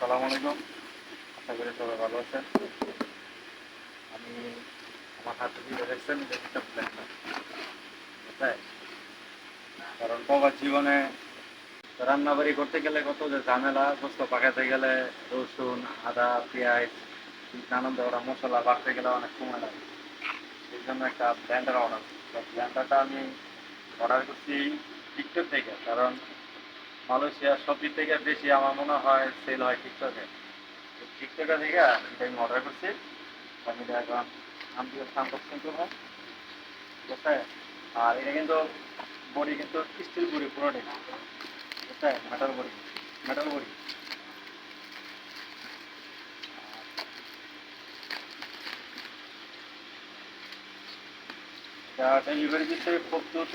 আসসালামু আলাইকুম। আশা করি সবাই ভালো আছেন। আমি আমার হাতে দিয়ে দেখছেন? এটা বুঝলেন কারণ বাবার জীবনে রান্না বাড়ি করতে গেলে কত যে ঝামেলা গোস্ত পাকাতে গেলে রসুন, আদা, পেঁয়াজ, নানান ধরনের মশলা বাড়তে গেলে অনেক সময় লাগে। সেই জন্য একটা ব্লেন্ডার অর্ডার ব্লেন্ডারটা আমি অর্ডার করছি টিকটক থেকে। কারণ মালয়েশিয়া সবজি থেকে বেশি আমার মনে হয় সেল হয় টিকটকে টিকটকে থেকে আমি অর্ডার করছি। আমি এখন স্থান করছি হয় ঠিক আছে? আর এটা কিন্তু বডি কিন্তু স্টিল বডি পুরোটাই। ঠিক আছে? Metal body metal body delivery দিচ্ছে খুব দ্রুত।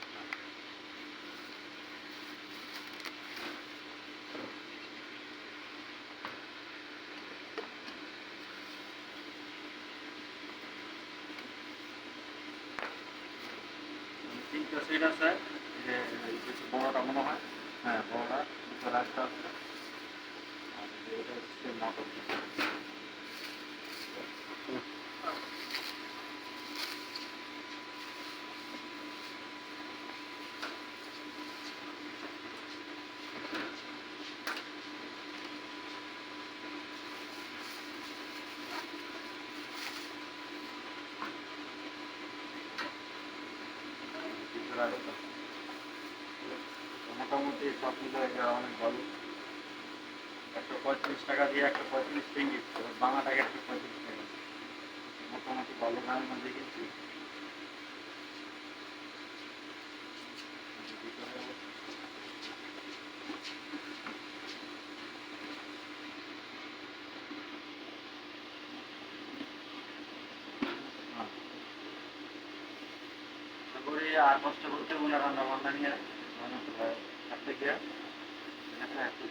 সেট আছে যে বড়টা মনে হয় হ্যাঁ বড়টা উপরে রাস্তা আছে। আর এটা হচ্ছে মোটর মোটামুটি সব মিলে অনেক ভালো। একশো পঁয়ত্রিশ টাকা দিয়ে একশো পঁয়ত্রিশ রিঙ্গিত বাংলা টাকা একশো পঁয়ত্রিশ টাকা। মোটামুটি ভালো দামের মধ্যে কিনছি আর কষ্ট করতে হবে রান্না বান্না নিয়ে থাকতে গিয়ে এখানে একটু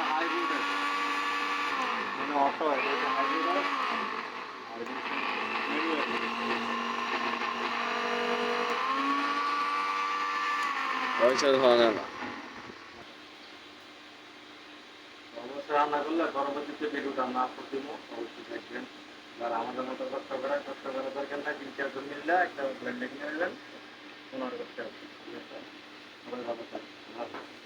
করে রাখলাম মানে অটো এটা হচ্ছে হাইব্রিড আর পয়সা ধোয়া না রান্না করলে পরবর্তীতে ভিডিওটা না করতে অবশ্যই দেখবেন আর আমাদের মতো কষ্ট করা কষ্ট করার দরকার না তিন চারজন মিললে একটা ব্র্যান্ডে কিনে নেবেন পনেরো করতে হবে আছে? সবাই ভালো থাকবেন।